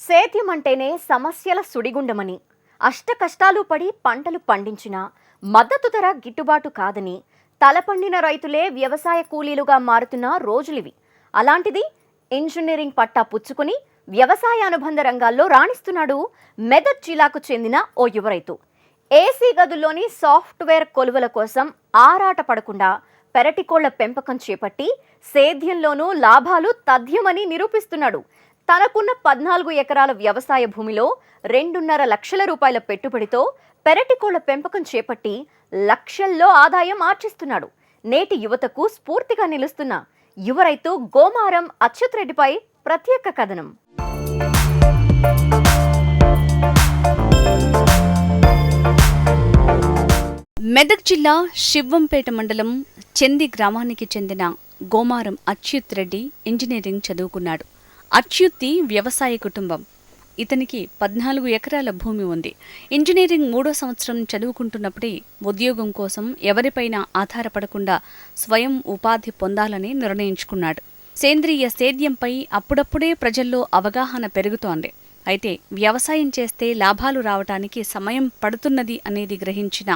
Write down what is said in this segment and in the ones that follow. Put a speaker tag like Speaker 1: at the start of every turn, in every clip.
Speaker 1: సేద్యం అంటేనే సమస్యల సుడిగుండమని. అష్ట కష్టాలు పడి పంటలు పండించినా మద్దతు ధర గిట్టుబాటు కాదని తలపండిన రైతులే వ్యవసాయ కూలీలుగా మారుతున్న రోజులివి. అలాంటిది ఇంజనీరింగ్ పట్టా పుచ్చుకుని వ్యవసాయ అనుబంధ రంగాల్లో రాణిస్తున్నాడు మెదక్ జిల్లాకు చెందిన ఓ యువ రైతు. ఏసీ గదుల్లోని సాఫ్ట్వేర్ కొలువల కోసం ఆరాట పడకుండా పెరటికోళ్ళ పెంపకం చేపట్టి సేద్యంలోనూ లాభాలు తథ్యమని నిరూపిస్తున్నాడు. తనకున్న పద్నాలుగు ఎకరాల వ్యవసాయ భూమిలో రెండున్నర లక్షల రూపాయల పెట్టుబడితో పెరటికోళ్ళ పెంపకం చేపట్టి లక్షల్లో ఆదాయం ఆర్జిస్తున్నాడు. నేటి యువతకు స్ఫూర్తిగా నిలుస్తున్న యువ రైతు గోమారం అచ్యుత్ రెడ్డిపై ప్రత్యేక కథనం.
Speaker 2: మెదక్ జిల్లా శివంపేట మండలం చెంది గ్రామానికి చెందిన గోమారం అచ్యుత్ రెడ్డి ఇంజనీరింగ్ చదువుకున్నాడు. అచ్యుత్తి వ్యవసాయ కుటుంబం. ఇతనికి పద్నాలుగు ఎకరాల భూమి ఉంది. ఇంజనీరింగ్ మూడో సంవత్సరం చదువుకుంటున్నప్పుడే ఉద్యోగం కోసం ఎవరిపైనా ఆధారపడకుండా స్వయం ఉపాధి పొందాలని నిర్ణయించుకున్నాడు. సేంద్రియ సేద్యంపై అప్పుడప్పుడే ప్రజల్లో అవగాహన పెరుగుతోంది. అయితే వ్యవసాయం చేస్తే లాభాలు రావటానికి సమయం పడుతున్నది అనేది గ్రహించిన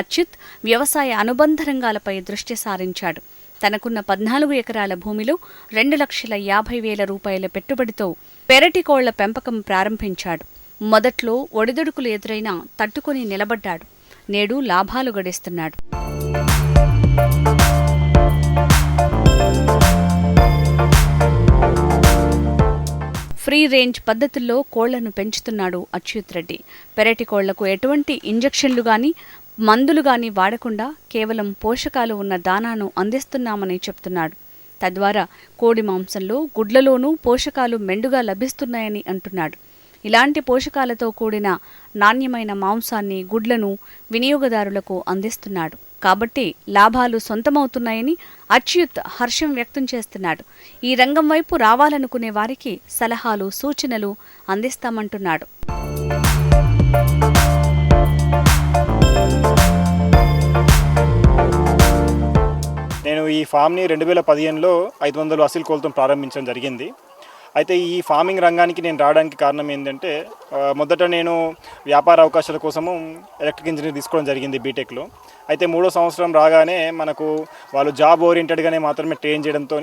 Speaker 2: అచ్యుత్ వ్యవసాయ అనుబంధ రంగాలపై దృష్టి సారించాడు. తనకున్న పద్నాలుగు ఎకరాల భూమిలో రెండు లక్షల యాభై వేల రూపాయల పెట్టుబడితో పెరటి కోళ్ళ పెంపకం ప్రారంభించాడు. మొదట్లో ఒడిదుడుకులు ఎదురైనా తట్టుకొని నిలబడ్డాడు. నేడు లాభాలు గడిస్తున్నాడు. ఫ్రీ రేంజ్ పద్ధతుల్లో కోళ్ళను పెంచుతున్నాడు అచ్యుత్ రెడ్డి. పెరటి కోళ్ళకు ఎటువంటి ఇంజక్షన్లు గాని మందులు గాని వాడకుండా కేవలం పోషకాలు ఉన్న దానాను అందిస్తున్నామని చెప్తున్నాడు. తద్వారా కోడి మాంసంలో గుడ్లలోనూ పోషకాలు మెండుగా లభిస్తున్నాయని అంటున్నాడు. ఇలాంటి పోషకాలతో కూడిన నాణ్యమైన మాంసాన్ని గుడ్లను వినియోగదారులకు అందిస్తున్నాడు. కాబట్టి లాభాలు సొంతమవుతున్నాయని అచ్యుత్ హర్షం వ్యక్తం చేస్తున్నాడు. ఈ రంగం వైపు రావాలనుకునే వారికి సలహాలు సూచనలు అందిస్తామంటున్నాడు.
Speaker 3: నేను ఈ ఫామ్ని రెండు వేల పదిహేనులో ఐదు వందలు అసలు కోళ్ళతో ప్రారంభించడం జరిగింది. అయితే ఈ ఫార్మింగ్ రంగానికి నేను రావడానికి కారణం ఏంటంటే మొదట నేను వ్యాపార అవకాశాల కోసము ఎలక్ట్రిక్ ఇంజనీర్ తీసుకోవడం జరిగింది బీటెక్లో అయితే మూడో సంవత్సరం రాగానే మనకు వాళ్ళు జాబ్ ఓరియంటెడ్గానే మాత్రమే ట్రైన్ చేయడంతో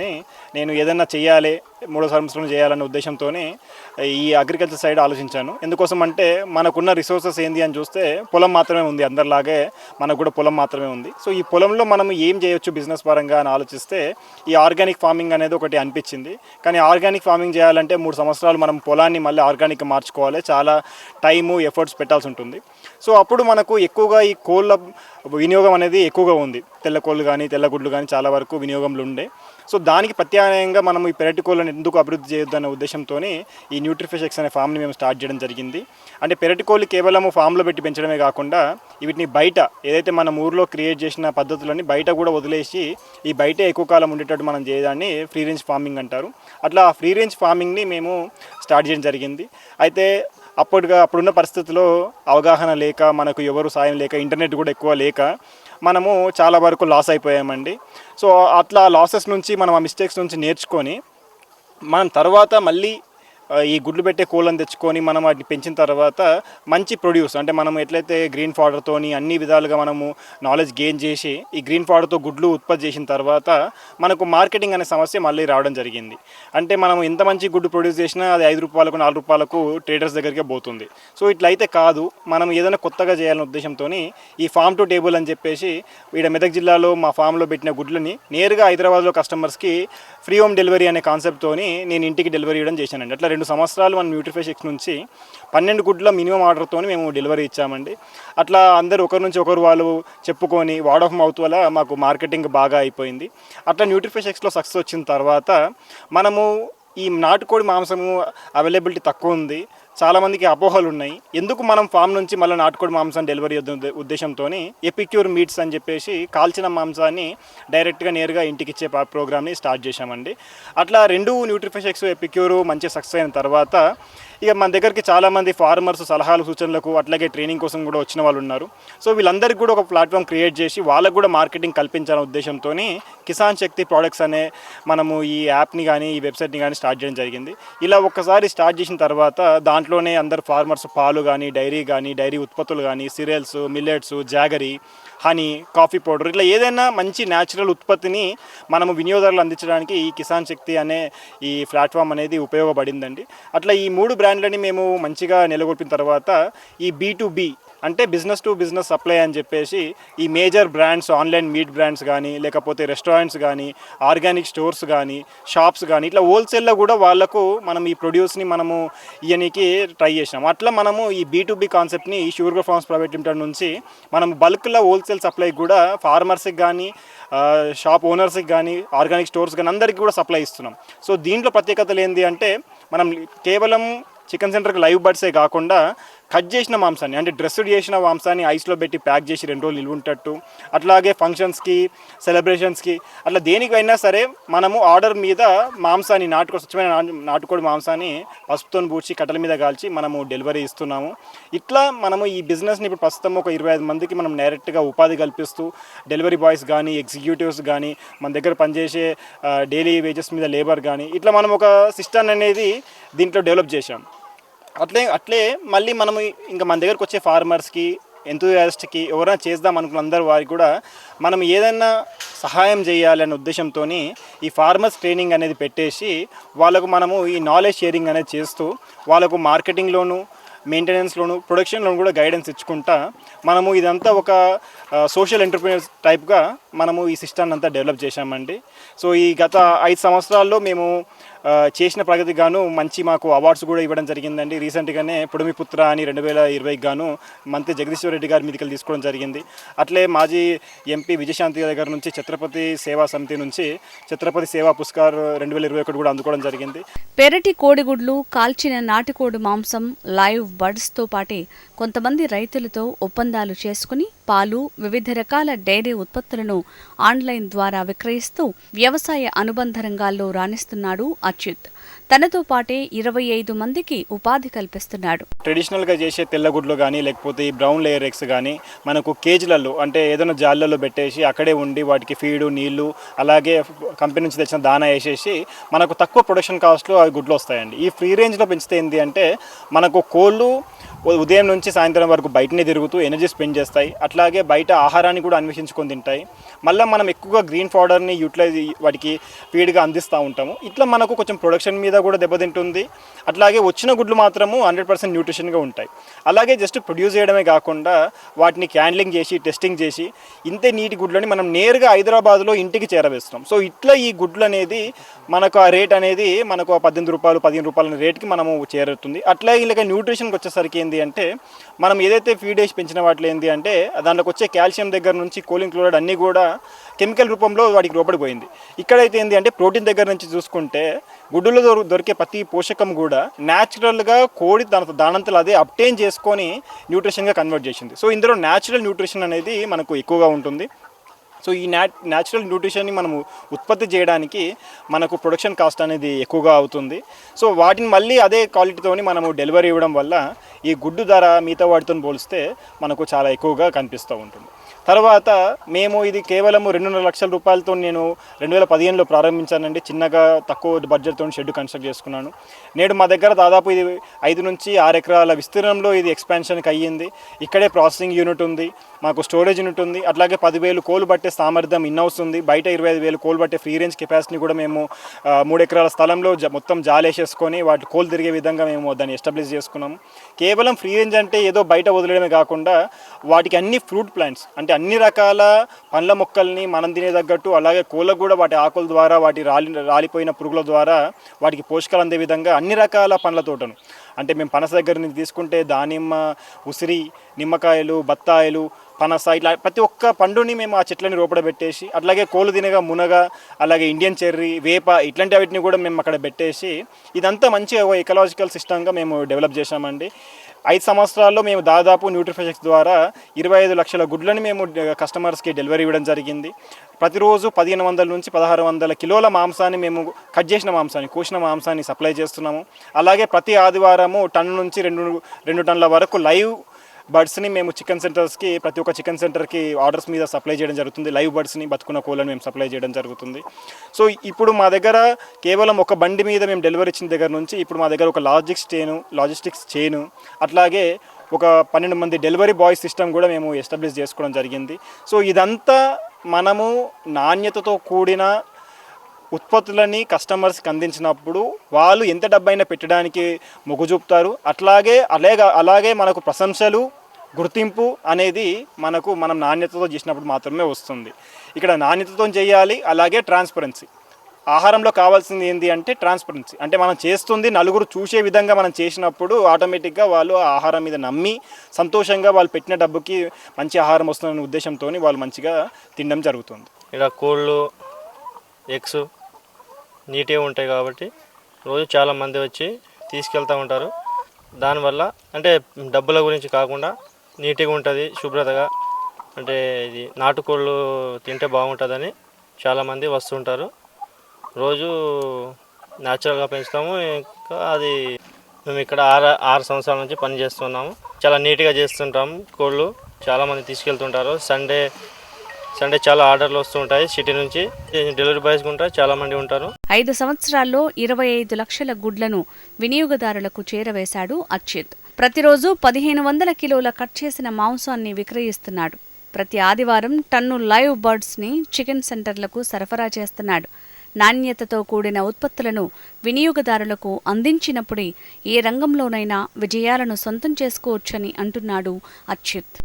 Speaker 3: నేను ఏదైనా చేయాలి మూడో సంవత్సరం చేయాలన్న ఉద్దేశంతో ఈ అగ్రికల్చర్ సైడ్ ఆలోచించాను. ఎందుకోసం అంటే మనకున్న రిసోర్సెస్ ఏంది అని చూస్తే పొలం మాత్రమే ఉంది అందరిలాగే మనకు కూడా పొలం మాత్రమే ఉంది. సో ఈ పొలంలో మనం ఏం చేయొచ్చు బిజినెస్ పరంగా అని ఆలోచిస్తే ఈ ఆర్గానిక్ ఫార్మింగ్ అనేది ఒకటి అనిపించింది. కానీ ఆర్గానిక్ ఫార్మింగ్ చేయాలంటే మూడు సంవత్సరాలు మనం పొలాన్ని మళ్ళీ ఆర్గానిక్ మార్చుకోవాలి. చాలా టైము ఎఫర్ట్స్ పెట్టాల్సి ఉంటుంది. సో అప్పుడు మనకు ఎక్కువగా ఈ కోళ్ళ వినియోగం అనేది ఎక్కువగా ఉంది. తెల్ల కోళ్ళు కానీ తెల్ల గుడ్లు కానీ చాలా వరకు వినియోగంలో ఉండే. సో దానికి ప్రత్యామ్నాయంగా మనం ఈ పెరటికోళ్ళని ఎందుకు అభివృద్ధి చేయొద్దు అనే ఉద్దేశంతో ఈ న్యూట్రిఫిషెక్స్ అనే ఫామ్ని మేము స్టార్ట్ చేయడం జరిగింది. అంటే పెరటికోళ్ళు కేవలం ఫామ్లో పెట్టి పెంచడమే కాకుండా వీటిని బయట ఏదైతే మనం ఊర్లో క్రియేట్ చేసిన పద్ధతులని బయట కూడా వదిలేసి ఈ బయట ఎక్కువ కాలం ఉండేటట్టు మనం చేయడాన్ని ఫ్రీ రేంజ్ ఫార్మింగ్ అంటారు. అట్లా ఆ ఫ్రీ రేంజ్ ఫార్మింగ్ని మేము స్టార్ట్ చేయడం జరిగింది. అయితే అప్పటిగా అప్పుడున్న పరిస్థితుల్లో అవగాహన లేక మనకు ఎవరు సాయం లేక ఇంటర్నెట్ కూడా ఎక్కువ లేక మనము చాలా వరకు లాస్ అయిపోయామండి. సో అట్లా లాసెస్ నుంచి మనం ఆ మిస్టేక్స్ నుంచి నేర్చుకొని మనం తర్వాత మళ్ళీ ఈ గుడ్లు పెట్టే కోళ్ళని తెచ్చుకొని మనం వాటిని పెంచిన తర్వాత మంచి ప్రొడ్యూస్ అంటే మనం ఎట్లయితే గ్రీన్ ఫాడర్తోని అన్ని విధాలుగా మనము నాలెడ్జ్ గెయిన్ చేసి ఈ గ్రీన్ ఫాడర్తో గుడ్లు ఉత్పత్తి చేసిన తర్వాత మనకు మార్కెటింగ్ అనే సమస్య మళ్ళీ రావడం జరిగింది. అంటే మనం ఎంత మంచి గుడ్డు ప్రొడ్యూస్ చేసినా అది ఐదు రూపాయలకు నాలుగు రూపాయలకు ట్రేడర్స్ దగ్గరికి పోతుంది. సో ఇట్లయితే కాదు మనం ఏదైనా కొత్తగా చేయాలనే ఉద్దేశంతో ఈ ఫామ్ టు టేబుల్ అని చెప్పేసి ఈడ మెదక్ జిల్లాలో మా ఫామ్లో పెట్టిన గుడ్లని నేరుగా హైదరాబాద్లో కస్టమర్స్కి ఫ్రీ హోమ్ డెలివరీ అనే కాన్సెప్ట్తో నేను ఇంటికి డెలివరీ ఇవ్వడం చేశానండి. అట్లా రెండు సంవత్సరాలు మన న్యూట్రిఫిషిక్స్ నుంచి పన్నెండు గుడ్ల మినిమం ఆర్డర్తో మేము డెలివరీ ఇచ్చామండి. అట్లా అందరు ఒకరి నుంచి ఒకరు వాళ్ళు చెప్పుకొని వార్డ్ ఆఫ్ మౌత్ వల్ల మాకు మార్కెటింగ్ బాగా అయిపోయింది. అట్లా న్యూట్రిఫిషిక్స్లో సక్సెస్ వచ్చిన తర్వాత మనము ఈ నాటుకోడి మాంసము అవైలబిలిటీ తక్కువ ఉంది. చాలామందికి అపోహలు ఉన్నాయి ఎందుకు మనం ఫామ్ నుంచి మళ్ళీ నాటుకోడి మాంసం డెలివరీ ఉద్దేశంతో ఎపిక్యూర్ మీట్స్ అని చెప్పేసి కాల్చిన మాంసాన్ని డైరెక్ట్గా నేరుగా ఇంటికి ఇచ్చే ప్రోగ్రామ్ని స్టార్ట్ చేశామండి. అట్లా రెండు న్యూట్రిఫిషెక్స్ ఎపిక్యూర్ మంచి సక్సెస్ అయిన తర్వాత ఇక మన దగ్గరికి చాలామంది ఫార్మర్స్ సలహాలు సూచనలకు అట్లాగే ట్రైనింగ్ కోసం కూడా వచ్చిన వాళ్ళు ఉన్నారు. సో వీళ్ళందరికీ కూడా ఒక ప్లాట్ఫామ్ క్రియేట్ చేసి వాళ్ళకు కూడా మార్కెటింగ్ కల్పించాలనే ఉద్దేశంతో కిసాన్ శక్తి ప్రోడక్ట్స్ అనే మనము ఈ యాప్ని కానీ ఈ వెబ్సైట్ని కానీ స్టార్ట్ చేయడం జరిగింది. ఇలా ఒక్కసారి స్టార్ట్ చేసిన తర్వాత దాంట్లోనే అందరు ఫార్మర్స్ పాలు కానీ డైరీ కానీ డైరీ ఉత్పత్తులు కానీ cereals millets jaggery honey coffee powder ఇట్లా ఏదైనా మంచి న్యాచురల్ ఉత్పత్తిని మనము వినియోగదారులు అందించడానికి ఈ కిసాన్ శక్తి అనే ఈ ప్లాట్ఫామ్ అనేది ఉపయోగపడిందండి. అట్లా ఈ మూడు బ్రాండ్లని మేము మంచిగా నెలకొల్పిన తర్వాత ఈ బీ టు బీ అంటే బిజినెస్ టు బిజినెస్ సప్లై అని చెప్పేసి ఈ major brands online meat brands కానీ లేకపోతే రెస్టారెంట్స్ కానీ ఆర్గానిక్ స్టోర్స్ కానీ షాప్స్ కానీ ఇట్లా హోల్సేల్లో కూడా వాళ్ళకు మనం ఈ ప్రొడ్యూస్ని మనము ఇయనికి ట్రై చేసినాం. అట్లా మనము ఈ బీ కాన్సెప్ట్ని ఈ షుగర్ ఫార్మ్స్ ప్రైవేట్ లిమిటెడ్ నుంచి మనం బల్క్లో హోల్సేల్ సప్లై కూడా ఫార్మర్స్కి కానీ షాప్ ఓనర్స్కి కానీ ఆర్గానిక్ స్టోర్స్ కానీ అందరికీ కూడా సప్లై ఇస్తున్నాం. సో దీంట్లో ప్రత్యేకతలు ఏంటి అంటే మనం కేవలం చికెన్ సెంటర్కి లైవ్ బర్డ్సే కాకుండా కట్ చేసిన మాంసాన్ని అంటే డ్రెస్డ్ చేసిన మాంసాన్ని ఐస్లో పెట్టి ప్యాక్ చేసి రెండు రోజులు నిల్వ ఉంటట్టు అట్లాగే ఫంక్షన్స్కి సెలబ్రేషన్స్కి అట్లా దేనికైనా సరే మనము ఆర్డర్ మీద మాంసాన్ని నాటుకోడి స్వచ్ఛమైన నాటుకోడి మాంసాన్ని పసుపుతో పూడ్చి కట్టెల మీద కాల్చి మనము డెలివరీ ఇస్తున్నాము. ఇట్లా మనము ఈ బిజినెస్ని ఇప్పుడు ప్రస్తుతం ఒక ఇరవై ఐదు మందికి మనం డైరెక్ట్గా ఉపాధి కల్పిస్తూ డెలివరీ బాయ్స్ కానీ ఎగ్జిక్యూటివ్స్ కానీ మన దగ్గర పనిచేసే డైలీ వేజెస్ మీద లేబర్ కానీ ఇట్లా మనం ఒక సిస్టమ్ అనేది దీంట్లో డెవలప్ చేశాం. అట్లే అట్లే మళ్ళీ మనము ఇంకా మన దగ్గరకు వచ్చే ఫార్మర్స్కి ఎంతూయాస్ట్కి ఎవరైనా చేద్దాం అనుకున్న అందరు వారికి కూడా మనం ఏదైనా సహాయం చేయాలనే ఉద్దేశంతో ఈ ఫార్మర్స్ ట్రైనింగ్ అనేది పెట్టేసి వాళ్ళకు మనము ఈ నాలెడ్జ్ షేరింగ్ అనేది చేస్తూ వాళ్ళకు మార్కెటింగ్లోను మెయింటెనెన్స్లోను ప్రొడక్షన్లోను కూడా గైడెన్స్ ఇచ్చుకుంటా మనము ఇదంతా ఒక సోషల్ ఎంటర్ప్రీనర్స్ టైప్గా మనము ఈ సిస్టాన్ని అంతా డెవలప్ చేశామండి. సో ఈ గత ఐదు సంవత్సరాల్లో మేము చేసిన ప్రగతి గాను మంచి మాకు అవార్డ్స్ కూడా ఇవ్వడం జరిగిందండి. రీసెంట్గానే పుడమిపుత్ర అని రెండు వేల ఇరవైకి గాను మంత్రి జగదీశ్వర్ రెడ్డి గారి మీదకి తీసుకోవడం జరిగింది. అట్లే మాజీ ఎంపీ విజయశాంతి దగ్గర నుంచి ఛత్రపతి సేవా సమితి నుంచి ఛత్రపతి సేవా పురస్కార్ రెండు వేల ఇరవై ఒకటి కూడా అందుకోవడం జరిగింది.
Speaker 2: పెరటి కోడిగుడ్లు కాల్చిన నాటికోడి మాంసం లైవ్ బర్డ్స్తో పాటే కొంతమంది రైతులతో ఒప్పందాలు చేసుకుని పాలు వివిధ రకాల డైరీ ఉత్పత్తులను ఆన్లైన్ ద్వారా విక్రయిస్తూ వ్యవసాయ అనుబంధ రంగాల్లో రాణిస్తున్నాడు అచ్యుత్. తనతో పాటే ఇరవై ఐదు మందికి ఉపాధి కల్పిస్తున్నాడు.
Speaker 3: ట్రెడిషనల్గా చేసే తెల్లగుడ్లు కానీ లేకపోతే ఈ బ్రౌన్ లేయర్ ఎగ్స్ కానీ మనకు కేజీలలో అంటే ఏదైనా జాళ్ళల్లో పెట్టేసి అక్కడే ఉండి వాటికి ఫీడు నీళ్ళు అలాగే కంపెనీ నుంచి తెచ్చిన దానా వేసేసి మనకు తక్కువ ప్రొడక్షన్ కాస్ట్లో అవి గుడ్లు వస్తాయండి. ఈ ఫ్రీ రేంజ్లో పెంచితే ఏంటి అంటే మనకు కోళ్ళు ఉదయం నుంచి సాయంత్రం వరకు బయటనే తిరుగుతూ ఎనర్జీ స్పెండ్ చేస్తాయి. అట్లాగే బయట ఆహారాన్ని కూడా అన్వేషించుకొని తింటాయి. మళ్ళీ మనం ఎక్కువగా గ్రీన్ పౌడర్ని యూటిలైజ్ వాటికి ఫీడ్గా అందిస్తూ ఉంటాము. ఇట్లా మనకు కొంచెం ప్రొడక్షన్ మీద కూడా దెబ్బతింటుంది అట్లాగే వచ్చిన గుడ్లు మాత్రము హండ్రెడ్ పర్సెంట్ న్యూట్రిషన్గా ఉంటాయి. అలాగే జస్ట్ ప్రొడ్యూస్ చేయడమే కాకుండా వాటిని క్యాండ్లింగ్ చేసి టెస్టింగ్ చేసి ఇంతే నీటి గుడ్లని మనం నేరుగా హైదరాబాద్లో ఇంటికి చేరవేస్తున్నాం సో ఇట్లా ఈ గుడ్లు అనేది మనకు ఆ రేట్ అనేది మనకు పద్దెనిమిది రూపాయలు పదిహేను రూపాయల రేట్కి మనము చేరుతుంది. అట్లా ఇలాగ న్యూట్రిషన్కి వచ్చేసరికి ఏంటి అంటే మనం ఏదైతే ఫీడ్ వేసి పెంచిన వాటిలో ఏంటి అంటే దాంట్లోకి వచ్చే కాల్షియం దగ్గర నుంచి కోలింగ్ క్లోరైడ్ అన్నీ కూడా కెమికల్ రూపంలో వాటికి లోపడిపోయింది ఇక్కడైతే ఏంటి అంటే ప్రోటీన్ దగ్గర నుంచి చూసుకుంటే గుడ్డులో దొరు దొరికే ప్రతి పోషకం కూడా న్యాచురల్గా కోడి దాని దానంతలు అదే అప్టైన్ చేసుకొని న్యూట్రిషన్గా కన్వర్ట్ చేసింది. సో ఇందులో న్యాచురల్ న్యూట్రిషన్ అనేది మనకు ఎక్కువగా ఉంటుంది. సో ఈ న్యా న్యాచురల్ న్యూట్రిషన్ని మనము ఉత్పత్తి చేయడానికి మనకు ప్రొడక్షన్ కాస్ట్ అనేది ఎక్కువగా అవుతుంది. సో వాటిని మళ్ళీ అదే క్వాలిటీతోని మనము డెలివరీ ఇవ్వడం వల్ల ఈ గుడ్డు ధర మిగతా వాటితో పోలిస్తే మనకు చాలా ఎక్కువగా కనిపిస్తూ ఉంటుంది. తర్వాత మేము ఇది కేవలం రెండున్నర లక్షల రూపాయలతో నేను రెండు వేల పదిహేనులో ప్రారంభించానండి. చిన్నగా తక్కువ బడ్జెట్తో షెడ్ కన్స్ట్రక్ట్ చేసుకున్నాను. నేడు మా దగ్గర దాదాపు ఇది ఐదు నుంచి ఆరు ఎకరాల విస్తీర్ణంలో ఇది ఎక్స్పాన్షన్కి అయ్యింది. ఇక్కడే ప్రాసెసింగ్ యూనిట్ ఉంది మాకు స్టోరేజ్ యూనిట్ ఉంది. అట్లాగే పదివేలు కోలు పట్టే సామర్థ్యం ఇన్హౌస్ ఉంది. బయట ఇరవై ఐదు వేలు కోలు పట్టే ఫ్రీ రేంజ్ కెపాసిటీ కూడా మేము మూడు ఎకరాల స్థలంలో మొత్తం జాలేసేసుకొని వాటి కోలు తిరిగే విధంగా మేము దాన్ని ఎస్టాబ్లిష్ చేసుకున్నాము. కేవలం ఫ్రీ రేంజ్ అంటే ఏదో బయట వదిలేయడమే కాకుండా వాటికి అన్ని ఫ్రూట్ ప్లాంట్స్ అంటే అన్ని రకాల పండ్ల మొక్కల్ని మనం తినే తగ్గట్టు అలాగే కోళ్ళకు కూడా వాటి ఆకుల ద్వారా వాటి రాలి రాలిపోయిన పురుగుల ద్వారా వాటికి పోషకాలు అందే విధంగా అన్ని రకాల పండ్ల తోటను. అంటే మేము పనస దగ్గర నుంచి తీసుకుంటే దానిమ్మ ఉసిరి నిమ్మకాయలు బత్తాయిలు పనస ఇట్లా ప్రతి ఒక్క పండుని మేము ఆ చెట్లని రోపడ పెట్టేసి అట్లాగే కోలు తినగా మునగ అలాగే ఇండియన్ చెర్రీ వేప ఇట్లాంటి వాటిని కూడా మేము అక్కడ పెట్టేసి ఇదంతా మంచిగా ఎకలాజికల్ సిస్టమ్గా మేము డెవలప్ చేశామండి. ఐదు సంవత్సరాల్లో మేము దాదాపు న్యూట్రిఫిషక్స్ ద్వారా ఇరవై ఐదు లక్షల గుడ్లను మేము కస్టమర్స్కి డెలివరీ ఇవ్వడం జరిగింది. ప్రతిరోజు పదిహేను వందల నుంచి పదహారు వందల కిలోల మాంసాన్ని మేము కట్ చేసిన మాంసాన్ని కోసిన మాంసాన్ని సప్లై చేస్తున్నాము. అలాగే ప్రతి ఆదివారము టన్ నుంచి రెండు రెండు టన్నుల వరకు లైవ్ బర్డ్స్ని మేము చికెన్ సెంటర్స్కి ప్రతి ఒక్క చికెన్ సెంటర్కి ఆర్డర్స్ మీద సప్లై చేయడం జరుగుతుంది. లైవ్ బర్డ్స్ని బతుకున్న కోళ్ళని మేము సప్లై చేయడం జరుగుతుంది. సో ఇప్పుడు మా దగ్గర కేవలం ఒక బండి మీద మేము డెలివరీ ఇచ్చిన దగ్గర నుంచి ఇప్పుడు మా దగ్గర ఒక లాజిస్టిక్స్ చైను లాజిస్టిక్స్ చైను అట్లాగే ఒక పన్నెండు మంది డెలివరీ బాయ్ సిస్టమ్ కూడా మేము ఎస్టాబ్లిష్ చేసుకోవడం జరిగింది. సో ఇదంతా మనము నాణ్యతతో కూడిన ఉత్పత్తులని కస్టమర్స్కి అందించినప్పుడు వాళ్ళు ఎంత డబ్బైనా పెట్టడానికి మొగ్గు చూపుతారు. అట్లాగే అలాగే అలాగే మనకు ప్రశంసలు గుర్తింపు అనేది మనకు మనం నాణ్యతతో చేసినప్పుడు మాత్రమే వస్తుంది. ఇక్కడ నాణ్యతతో చేయాలి అలాగే ట్రాన్స్పరెన్సీ ఆహారంలో కావాల్సింది ఏంటి అంటే ట్రాన్స్పరెన్సీ అంటే మనం చేస్తుంది నలుగురు చూసే విధంగా మనం చేసినప్పుడు ఆటోమేటిక్గా వాళ్ళు ఆ ఆహారం మీద నమ్మి సంతోషంగా వాళ్ళు పెట్టిన డబ్బుకి మంచి ఆహారం వస్తుందనే ఉద్దేశంతో వాళ్ళు మంచిగా తినడం జరుగుతుంది.
Speaker 4: ఇక కోళ్ళు ఎగ్స్ నీట్గా ఉంటాయి కాబట్టి రోజు చాలామంది వచ్చి తీసుకెళ్తూ ఉంటారు. దానివల్ల అంటే డబ్బుల గురించి కాకుండా నీట్గా ఉంటుంది శుభ్రతగా. అంటే ఇది నాటుకోళ్ళు తింటే బాగుంటుందని చాలామంది వస్తుంటారు. రోజు న్యాచురల్గా పెంచుతాము. ఇంకా అది మేము ఇక్కడ ఆరు ఆరు సంవత్సరాల నుంచి పని చేస్తున్నాము. చాలా నీట్గా చేస్తుంటాము కోళ్ళు. చాలామంది తీసుకెళ్తుంటారు. సండే సండే చాలా ఆర్డర్లు వస్తుంటాయి సిటీ నుంచి. డెలివరీ బాయ్స్ కూడా చాలా మంది ఉంటారు.
Speaker 2: ఐదు సంవత్సరాల్లో ఇరవై ఐదు లక్షల గుడ్లను వినియోగదారులకు చేరవేశాడు అచ్యుత్. ప్రతిరోజు పదిహేను వందల కిలోల కట్ చేసిన మాంసాన్ని విక్రయిస్తున్నాడు. ప్రతి ఆదివారం టన్ను లైవ్ బర్డ్స్ని చికెన్ సెంటర్లకు సరఫరా చేస్తున్నాడు. నాణ్యతతో కూడిన ఉత్పత్తులను వినియోగదారులకు అందించినప్పుడే ఏ రంగంలోనైనా విజయాలను సొంతం చేసుకోవచ్చని అంటున్నాడు అచ్యుత్.